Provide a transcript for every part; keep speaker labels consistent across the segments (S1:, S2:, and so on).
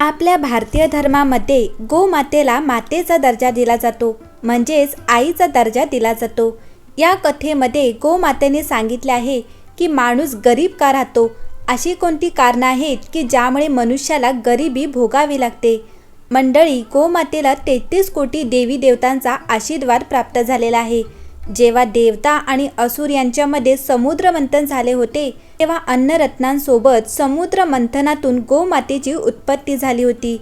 S1: आपल्या भारतीय धर्मामध्ये गोमातेला मातेचा दर्जा दिला जातो म्हणजेच आईचा दर्जा दिला जातो. या कथेमध्ये गोमातेने सांगितले आहे की माणूस गरीब का राहतो? अशी कोणती कारणं आहेत की ज्यामुळे मनुष्याला गरिबी भोगावी लागते? मंडळी गोमातेला तेहतीस कोटी देवी देवतांचा आशीर्वाद प्राप्त झालेला आहे. जेव्हा देवता आणि असुर यांच्यामध्ये समुद्र मंथन झाले होते तेव्हा अन्नरत्नांसोबत समुद्र मंथनातून गोमातेची उत्पत्ती झाली होती.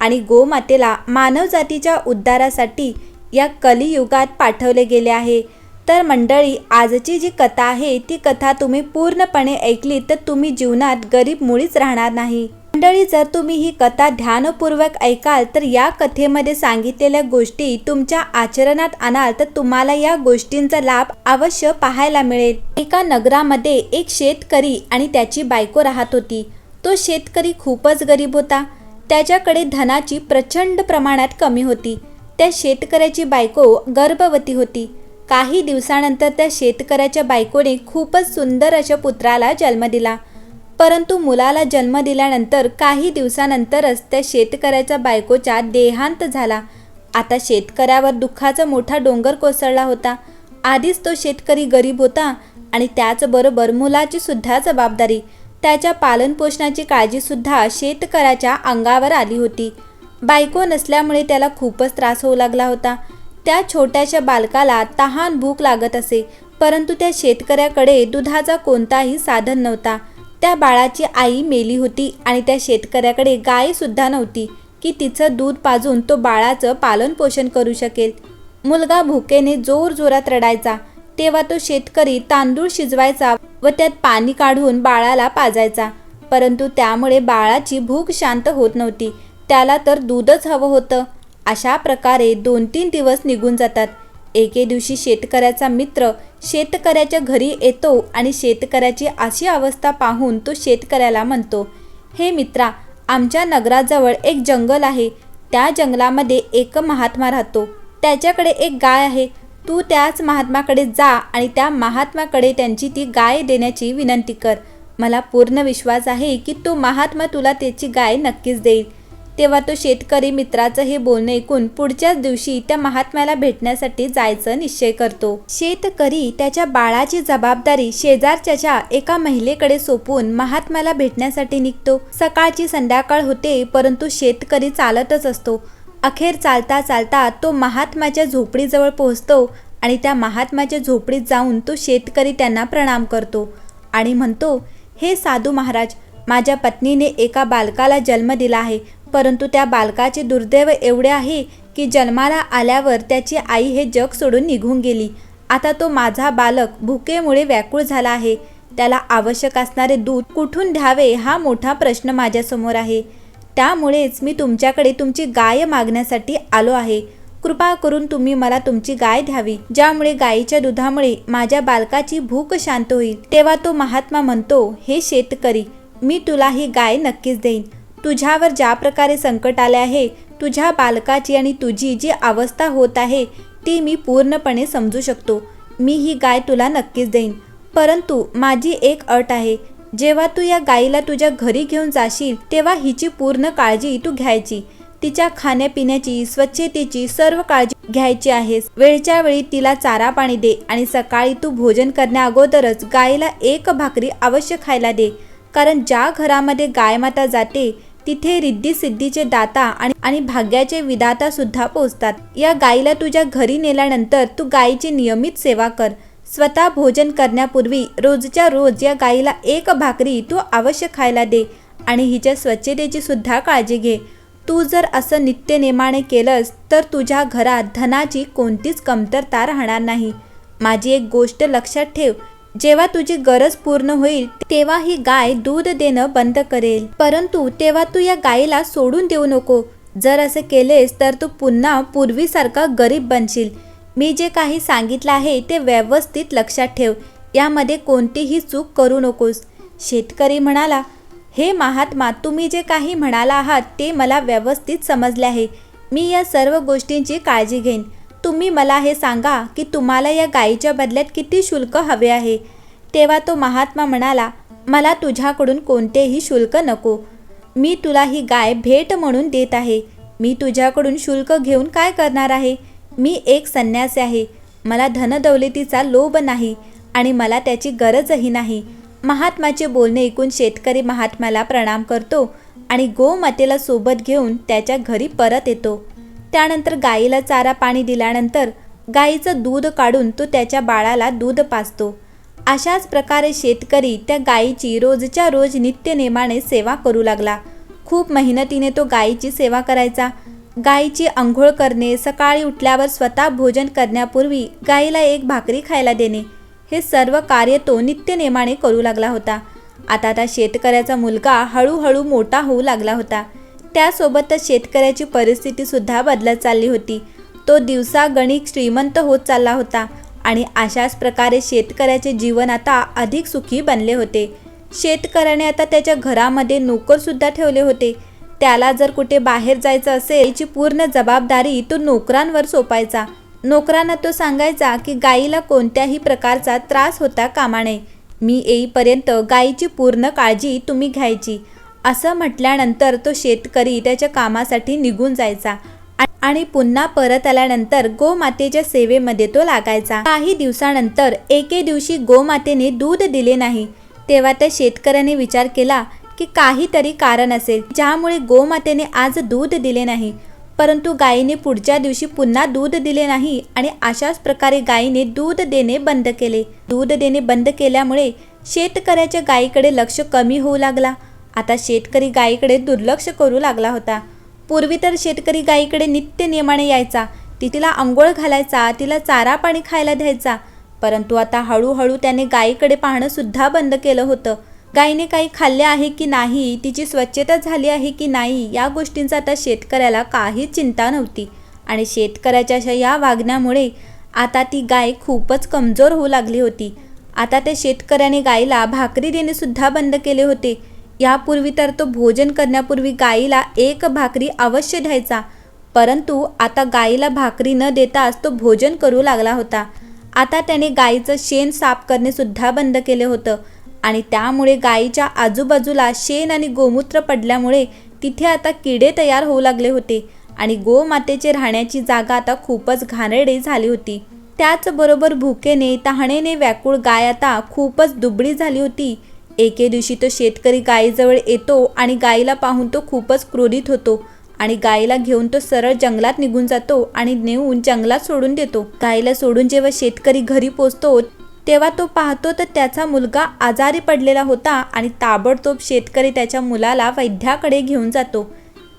S1: आणि गोमातेला मानवजातीच्या उद्धारासाठी या कलियुगात पाठवले गेले आहे. तर मंडळी आजची जी कथा आहे ती कथा तुम्ही पूर्णपणे ऐकली तर तुम्ही जीवनात गरीब मुळीच राहणार नाही. मंडळी जर तुम्ही ही कथा ध्यानपूर्वक ऐकाल तर या कथेमध्ये सांगितलेल्या गोष्टी तुमच्या आचरणात आणाल तर तुम्हाला या गोष्टींचा लाभ अवश्य पाहायला मिळेल. एका नगरामध्ये एक शेतकरी आणि त्याची बायको राहत होती. तो शेतकरी खूपच गरीब होता. त्याच्याकडे धनाची प्रचंड प्रमाणात कमी होती. त्या शेतकऱ्याची बायको गर्भवती होती. काही दिवसानंतर त्या शेतकऱ्याच्या बायकोने खूपच सुंदर अशा पुत्राला जन्म दिला. परंतु मुलाला जन्म दिल्यानंतर काही दिवसानंतरच त्या शेतकऱ्याच्या बायकोचा देहांत झाला. आता शेतकऱ्यावर दुःखाचा मोठा डोंगर कोसळला होता. आधीच तो शेतकरी गरीब होता आणि त्याचबरोबर मुलाची सुद्धा जबाबदारी. त्याच्या पालनपोषणाची काळजीसुद्धा शेतकऱ्याच्या अंगावर आली होती. बायको नसल्यामुळे त्याला खूपच त्रास होऊ लागला होता. त्या छोट्याशा बालकाला तहान भूक लागत असे परंतु त्या शेतकऱ्याकडे दुधाचा कोणताही साधन नव्हता. त्या बाळाची आई मेली होती आणि त्या शेतकऱ्याकडे गायसुद्धा नव्हती की तिचं दूध पाजून तो बाळाचं पालनपोषण करू शकेल. मुलगा भुकेने जोर जोरात रडायचा तेव्हा तो शेतकरी तांदूळ शिजवायचा व त्यात पाणी काढून बाळाला पाजायचा. परंतु त्यामुळे बाळाची भूक शांत होत नव्हती त्याला तर दूधच हवं होतं. अशा प्रकारे दोन तीन दिवस निघून जातात. एके दिवशी शेतकऱ्याचा मित्र शेतकऱ्याच्या घरी येतो आणि शेतकऱ्याची अशी अवस्था पाहून तो शेतकऱ्याला म्हणतो हे मित्रा आमच्या नगराजवळ एक जंगल आहे. त्या जंगलामध्ये एक महात्मा राहतो. त्याच्याकडे एक गाय आहे. तू त्याच महात्माकडे जा आणि त्या महात्माकडे त्यांची ती गाय देण्याची विनंती कर. मला पूर्ण विश्वास आहे की तो महात्मा तुला त्याची गाय नक्कीच देईल. तेव्हा तो शेतकरी मित्राचं हे बोलणं ऐकून पुढच्याच दिवशी त्या महात्म्याला भेटण्यासाठी जायचं निश्चय करतो. शेतकरी त्याच्या बाळाची जबाबदारी शेजारच्याच्या एका महिलेकडे सोपवून महात्म्याला भेटण्यासाठी निघतो. सकाळची संध्याकाळ होते परंतु शेतकरी चालतच असतो. अखेर चालता चालता तो महात्माच्या झोपडीजवळ पोहोचतो आणि त्या महात्माच्या झोपडीत जाऊन तो शेतकरी त्यांना प्रणाम करतो आणि म्हणतो हे साधू महाराज माझ्या पत्नीने एका बालकाला जन्म दिला आहे. परंतु त्या बालकाचे दुर्दैव एवढे आहे की जन्माला आल्यावर त्याची आई हे जग सोडून निघून गेली. आता तो माझा बालक भुकेमुळे व्याकुळ झाला आहे. त्याला आवश्यक असणारे दूध कुठून द्यावे हा मोठा प्रश्न माझ्यासमोर आहे. त्यामुळेच मी तुमच्याकडे तुमची गाय मागण्यासाठी आलो आहे. कृपा करून तुम्ही मला तुमची गाय द्यावी. ज्यामुळे गायीच्या दुधामुळे माझ्या बालकाची भूक शांत होईल. तेव्हा तो महात्मा म्हणतो हे शेतकरी मी तुला ही गाय नक्कीच देईन. तुझ्यावर ज्या प्रकारे संकट आले आहे तुझ्या बालकाची आणि तुझी जी अवस्था होत आहे ती मी पूर्णपणे समजू शकतो. मी ही गाय तुला नक्कीच देईन. परंतु माझी एक अट आहे जेव्हा तू या गायीला तुझ्या घरी घेऊन जाशील तेव्हा हिची पूर्ण काळजी तू घ्यायची. तिच्या खाण्यापिण्याची स्वच्छतेची सर्व काळजी घ्यायची आहेस. वेळच्या वेळी तिला चारा पाणी दे आणि सकाळी तू भोजन करण्या अगोदरच गायीला एक भाकरी अवश्य खायला दे. कारण ज्या घरामध्ये गायमाता जाते तिथे रिद्धी सिद्धीचे दाता आणि आणि भाग्याचे विदाता सुद्धा पोचतात. या गायीला तुझ्या घरी नेल्यानंतर तू गायीची नियमित सेवा कर. स्वतः भोजन करण्यापूर्वी रोजच्या रोज या गायीला एक भाकरी तू अवश्य खायला दे आणि हिच्या स्वच्छतेची सुद्धा काळजी घे. तू जर असं नित्यनेमाने केलंस तर तुझ्या घरात धनाची कोणतीच कमतरता राहणार नाही. माझी एक गोष्ट लक्षात ठेव जेव्हा तुझी गरज पूर्ण होईल तेव्हा ही गाय दूध देणं बंद करेल. परंतु तेव्हा तू या गायीला सोडून देऊ नको. जर असं केलेस तर तू पुन्हा पूर्वीसारखा गरीब बनशील. मी जे काही सांगितलं आहे ते व्यवस्थित लक्षात ठेव. यामध्ये कोणतीही चूक करू नकोस. शेतकरी म्हणाला हे महात्मा तुम्ही जे काही म्हणाला आहात ते मला व्यवस्थित समजले आहे. मी या सर्व गोष्टींची काळजी घेईन. तुम्ही मला हे सांगा की तुम्हाला या गायीच्या बदल्यात किती शुल्क हवे आहे? तेव्हा तो महात्मा म्हणाला मला तुझ्याकडून कोणतेही शुल्क नको. मी तुला ही गाय भेट म्हणून देत आहे. मी तुझ्याकडून शुल्क घेऊन काय करणार आहे? मी एक संन्यासी आहे. मला धनदौलतीचा लोभ नाही आणि मला त्याची गरजही नाही महात्माचे बोलणे ऐकून शेतकरी महात्माला प्रणाम करतो आणि गोमातेला सोबत घेऊन त्याच्या घरी परत येतो. त्यानंतर गाईला चारा पाणी दिल्यानंतर गाईचं दूध काढून तो त्याच्या बाळाला दूध पाजतो. अशाच प्रकारे शेतकरी त्या गायीची रोजच्या रोज नित्यनेमाने सेवा करू लागला. खूप मेहनतीने तो गायीची सेवा करायचा. गायीची आंघोळ करणे सकाळी उठल्यावर स्वतः भोजन करण्यापूर्वी गायीला एक भाकरी खायला देणे हे सर्व कार्य तो नित्यनेमाने करू लागला होता. आता त्या शेतकऱ्याचा मुलगा हळूहळू मोठा होऊ लागला होता. त्यासोबतच शेतकऱ्याची परिस्थितीसुद्धा बदलत चालली होती. तो दिवसागणित श्रीमंत होत चालला होता आणि अशाच प्रकारे शेतकऱ्याचे जीवन आता अधिक सुखी बनले होते. शेतकऱ्याने आता त्याच्या घरामध्ये नोकरसुद्धा ठेवले होते. त्याला जर कुठे बाहेर जायचं असेल याची पूर्ण जबाबदारी तो नोकरांवर सोपायचा. नोकरांना तो सांगायचा की गायीला कोणत्याही प्रकारचा त्रास होता कामा नये. मी येईपर्यंत गायीची पूर्ण काळजी तुम्ही घ्यायची. असं म्हटल्यानंतर तो शेतकरी त्याच्या कामासाठी निघून जायचा. आणि पुन्हा परत आल्यानंतर गोमातेच्या सेवेमध्ये तो लागायचा. काही दिवसानंतर एके दिवशी गोमातेने दूध दिले नाही. तेव्हा त्या शेतकऱ्याने विचार केला की काहीतरी कारण असेल. ज्यामुळे गोमातेने आज दूध दिले नाही. परंतु गायीने पुढच्या दिवशी पुन्हा दूध दिले नाही आणि अशाच प्रकारे गायीने दूध देणे बंद केले. दूध देणे बंद केल्यामुळे शेतकऱ्याच्या गायीकडे लक्ष कमी होऊ लागला. आता शेतकरी गायीकडे दुर्लक्ष करू लागला होता. पूर्वी तर शेतकरी गायीकडे नित्य नियमाने यायचा. ती तिला आंघोळ घालायचा तिला चारा पाणी खायला द्यायचा. परंतु आता हळूहळू त्याने गायीकडे पाहणं सुद्धा बंद केलं होतं. गायीने काही खाल्ले आहे की नाही तिची स्वच्छता झाली आहे की नाही या गोष्टींचा आता शेतकऱ्याला काही चिंता नव्हती. आणि शेतकऱ्याच्या अशा या वागण्यामुळे आता ती गाय खूपच कमजोर होऊ लागली होती. आता त्या शेतकऱ्याने गायीला भाकरी देणेसुद्धा बंद केले होते. यापूर्वी तर तो भोजन करण्यापूर्वी गायीला एक भाकरी अवश्य द्यायचा. परंतु आता गायीला भाकरी न देताच तो भोजन करू लागला होता. आता त्याने गायीचं शेण साफ करणेसुद्धा बंद केले होतं आणि त्यामुळे गायीच्या आजूबाजूला शेण आणि गोमूत्र पडल्यामुळे तिथे आता किडे तयार होऊ लागले होते आणि गोमातेचे राहण्याची जागा आता खूपच घाणेरडी झाली होती. त्याचबरोबर भुकेने तहाणेने व्याकुळ गाय आता खूपच दुबळी झाली होती. एके दिवशी तो शेतकरी गायीजवळ येतो आणि गायीला पाहून तो खूपच क्रोधित होतो. आणि गायीला घेऊन तो सरळ जंगलात निघून जातो आणि नेऊन जंगलात सोडून देतो. गायीला सोडून जेव्हा शेतकरी घरी पोचतो तेव्हा तो पाहतो तर त्याचा मुलगा आजारी पडलेला होता आणि ताबडतोब शेतकरी त्याच्या मुलाला वैद्याकडे घेऊन जातो.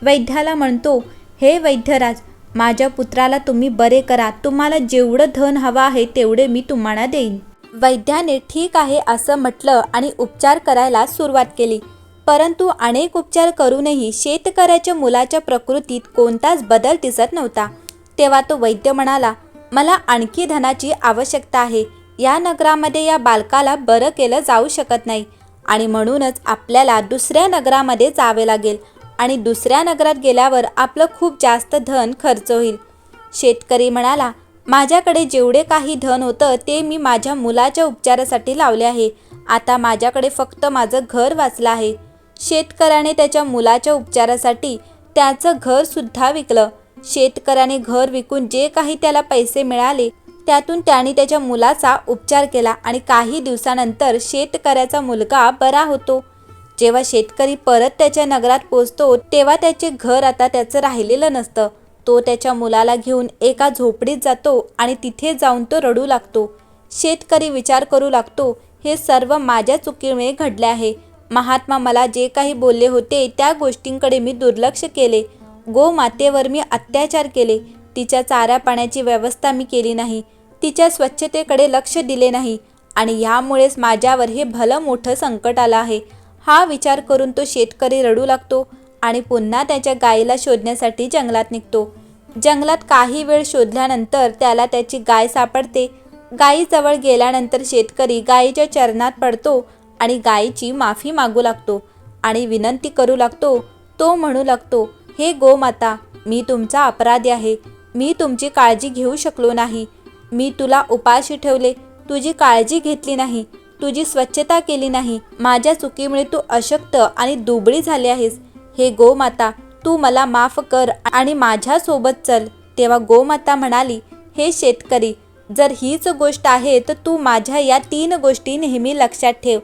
S1: वैद्याला म्हणतो हे वैद्यराज माझ्या पुत्राला तुम्ही बरे करा. तुम्हाला जेवढं धन हवं आहे तेवढे मी तुम्हाला देईन. वैद्याने ठीक आहे असं म्हटलं आणि उपचार करायला सुरुवात केली. परंतु अनेक उपचार करूनही शेतकऱ्याच्या मुलाच्या प्रकृतीत कोणताच बदल दिसत नव्हता. तेव्हा तो वैद्य म्हणाला मला आणखी धनाची आवश्यकता आहे. या नगरामध्ये या बालकाला बरं केलं जाऊ शकत नाही. आणि म्हणूनच आपल्याला दुसऱ्या नगरामध्ये जावे लागेल आणि दुसऱ्या नगरात गेल्यावर आपलं खूप जास्त धन खर्च होईल. शेतकरी म्हणाला माझ्याकडे जेवढे काही धन होतं ते मी माझ्या मुलाच्या उपचारासाठी लावले आहे. आता माझ्याकडे फक्त माझं घर वाचलं आहे. शेतकऱ्याने त्याच्या मुलाच्या उपचारासाठी त्याचं घरसुद्धा विकलं. शेतकऱ्याने घर विकून जे काही त्याला पैसे मिळाले त्यातून त्याने त्याच्या मुलाचा उपचार केला आणि काही दिवसानंतर शेतकऱ्याचा मुलगा बरा होतो. जेव्हा शेतकरी परत त्याच्या नगरात पोचतो तेव्हा त्याचे घर आता त्याचं राहिलेलं नसतं. तो त्याच्या मुलाला घेऊन एका झोपडीत जातो आणि तिथे जाऊन तो रडू लागतो. शेतकरी विचार करू लागतो हे सर्व माझ्या चुकीमुळे घडले आहे. महात्मा मला जे काही बोलले होते त्या गोष्टींकडे मी दुर्लक्ष केले. गोमातेवर मी अत्याचार केले. तिच्या चाऱ्या पाण्याची व्यवस्था मी केली नाही. तिच्या स्वच्छतेकडे लक्ष दिले नाही. आणि ह्यामुळेच माझ्यावर हे भलं मोठं संकट आलं आहे. हा विचार करून तो शेतकरी रडू लागतो. आणि पुन्हा त्याच्या गायीला शोधण्यासाठी जंगलात निघतो. जंगलात काही वेळ शोधल्यानंतर त्याला त्याची गाय सापडते. गायीजवळ गेल्यानंतर शेतकरी गायीच्या चरणात पडतो आणि गायीची माफी मागू लागतो आणि विनंती करू लागतो तो म्हणू लागतो हे गोमाता मी तुमचा अपराधी आहे. मी तुमची काळजी घेऊ शकलो नाही. मी तुला उपाशी ठेवले. तुझी काळजी घेतली नाही. तुझी स्वच्छता केली नाही. माझ्या चुकीमुळे तू अशक्त आणि दुबळी झाली आहेस. हे गोमाता तू मला माफ कर आणि माझ्यासोबत चल. तेव्हा गोमाता म्हणाली हे शेतकरी जर हीच गोष्ट आहे तर तू माझ्या या तीन गोष्टी नेहमी लक्षात ठेव.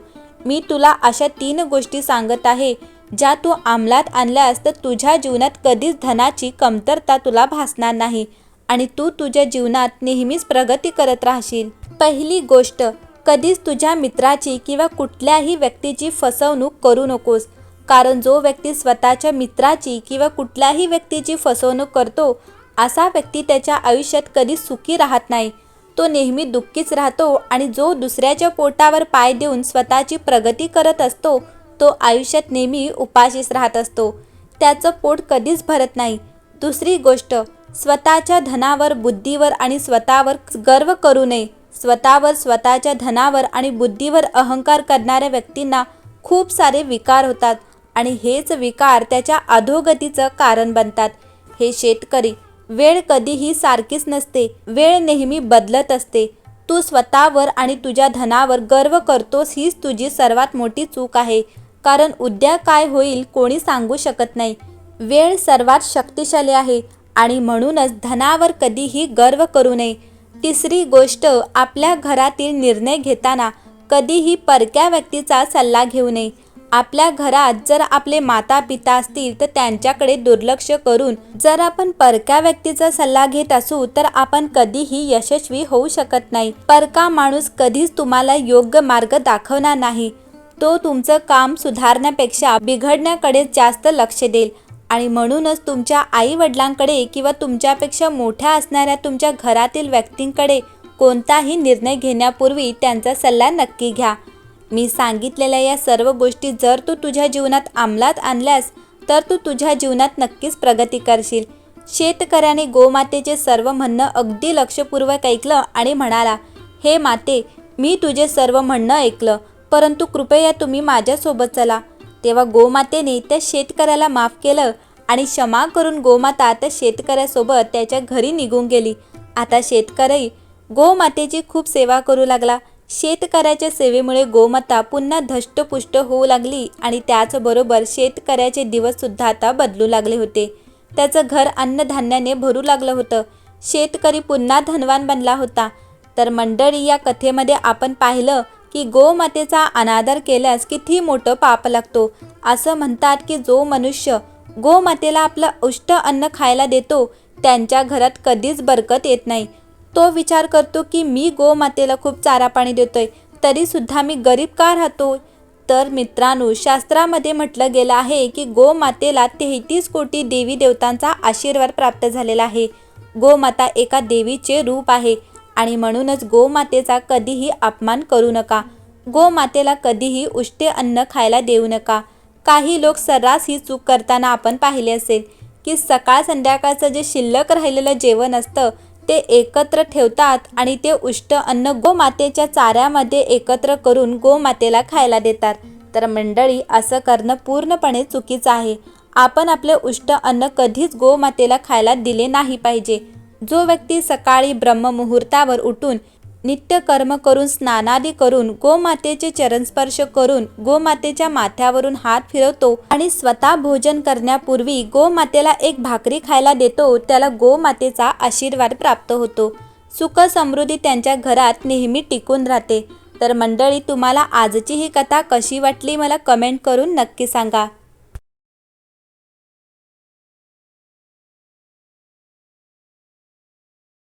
S1: मी तुला अशा तीन गोष्टी सांगत आहे ज्या तू अंमलात आणल्यास तर तुझ्या जीवनात कधीच धनाची कमतरता तुला भासणार नाही आणि तू तुझ्या जीवनात नेहमीच प्रगती करत राहशील. पहिली गोष्ट कधीच तुझ्या मित्राची किंवा कुठल्याही व्यक्तीची फसवणूक करू नकोस. कारण जो व्यक्ती स्वतःच्या मित्राची किंवा कुठल्याही व्यक्तीची फसवणूक करतो असा व्यक्ती त्याच्या आयुष्यात कधी सुखी राहत नाही. तो नेहमी दुःखीच राहतो आणि जो दुसऱ्याच्या पोटावर पाय देऊन स्वतःची प्रगती करत असतो तो आयुष्यात नेहमी उपाशीच राहत असतो. त्याचं पोट कधीच भरत नाही. दुसरी गोष्ट स्वतःच्या धनावर बुद्धीवर आणि स्वतःवर गर्व करू नये. स्वतःवर स्वतःच्या धनावर आणि बुद्धीवर अहंकार करणाऱ्या व्यक्तींना खूप सारे विकार होतात. आणि हेच विकार त्याच्या अधोगतीचं कारण बनतात. हे शेतकरी वेळ कधीही सारखीच नसते वेळ नेहमी बदलत असते. तू स्वतःवर आणि तुझ्या धनावर गर्व करतोस हीच तुझी सर्वात मोठी चूक आहे. कारण उद्या काय होईल कोणी सांगू शकत नाही. वेळ सर्वात शक्तिशाली आहे आणि म्हणूनच धनावर कधीही गर्व करू नये. तिसरी गोष्ट आपल्या घरातील निर्णय घेताना कधीही परक्या व्यक्तीचा सल्ला घेऊ नये. आपल्या घरात जर आपले माता पिता असतील तर त्यांच्याकडे दुर्लक्ष करून जर आपण परक्या व्यक्तीचा सल्ला घेत असू तर आपण कधीही यशस्वी होऊ शकत नाही. परका माणूस कधीच तुम्हाला योग्य मार्ग दाखवणार नाही. तो तुमचं काम सुधारण्यापेक्षा बिघडण्याकडे जास्त लक्ष देईल. आणि म्हणूनच तुमच्या आई वडिलांकडे किंवा तुमच्यापेक्षा मोठ्या असणाऱ्या तुमच्या घरातील व्यक्तींकडे कोणताही निर्णय घेण्यापूर्वी त्यांचा सल्ला नक्की घ्या. मी सांगितलेल्या या सर्व गोष्टी जर तू तुझ्या जीवनात अंमलात आणल्यास तर तू तुझ्या जीवनात नक्कीच प्रगती करशील. शेतकऱ्याने गोमातेचे सर्व म्हणणं अगदी लक्षपूर्वक ऐकलं आणि म्हणाला हे माते मी तुझे सर्व म्हणणं ऐकलं परंतु कृपया तुम्ही माझ्यासोबत चला. तेव्हा गोमातेने त्या शेतकऱ्याला माफ केलं आणि क्षमा करून गोमाता त्या शेतकऱ्यासोबत त्याच्या घरी निघून गेली. आता शेतकरी गोमातेची खूप सेवा करू लागला. शेतकऱ्याच्या सेवेमुळे गोमाता पुन्हा धष्टपुष्ट होऊ लागली आणि त्याचबरोबर शेतकऱ्याचे दिवससुद्धा आता बदलू लागले होते. त्याचं घर अन्नधान्याने भरू लागलं होतं. शेतकरी पुन्हा धनवान बनला होता. तर मंडळी या कथेमध्ये आपण पाहिलं की गोमातेचा अनादर केल्यास किती मोठं पाप लागतो. असं म्हणतात की जो मनुष्य गोमातेला आपलं उष्ट अन्न खायला देतो त्यांच्या घरात कधीच बरकत येत नाही. तो विचार करतो की मी गोमातेला खूप चारा पाणी देतोय तरीसुद्धा मी गरीब का राहतो तर मित्रांनो शास्त्रामध्ये म्हटलं गेलं आहे की गोमातेला तेहतीस कोटी देवी देवतांचा आशीर्वाद प्राप्त झालेला आहे. गोमाता एका देवीचे रूप आहे आणि म्हणूनच गोमातेचा कधीही अपमान करू नका. गोमातेला कधीही उष्टे अन्न खायला देऊ नका. काही लोक सर्रास ही चूक करताना आपण पाहिले असेल की सकाळ संध्याकाळचं जे शिल्लक राहिलेलं जेवण असतं ते एकत्र ठेवतात आणि ते उष्ट अन्न गोमातेच्या चाऱ्यामध्ये एकत्र करून गोमातेला खायला देतात. तर मंडळी असं करणं पूर्णपणे चुकीचं आहे. आपण आपले उष्ट अन्न कधीच गोमातेला खायला दिले नाही पाहिजे. जो व्यक्ती सकाळी ब्रह्ममुहूर्तावर उठून नित्य कर्म करून स्नानादी करून गोमातेचे चरणस्पर्श करून गोमातेच्या माथ्यावरून हात फिरवतो आणि स्वतः भोजन करण्यापूर्वी गोमातेला एक भाकरी खायला देतो. त्याला गोमातेचा आशीर्वाद प्राप्त होतो. सुख समृद्धी त्यांच्या घरात नेहमी टिकून राहते. तर मंडळी तुम्हाला आजची ही कथा कशी वाटली मला कमेंट करून नक्की सांगा.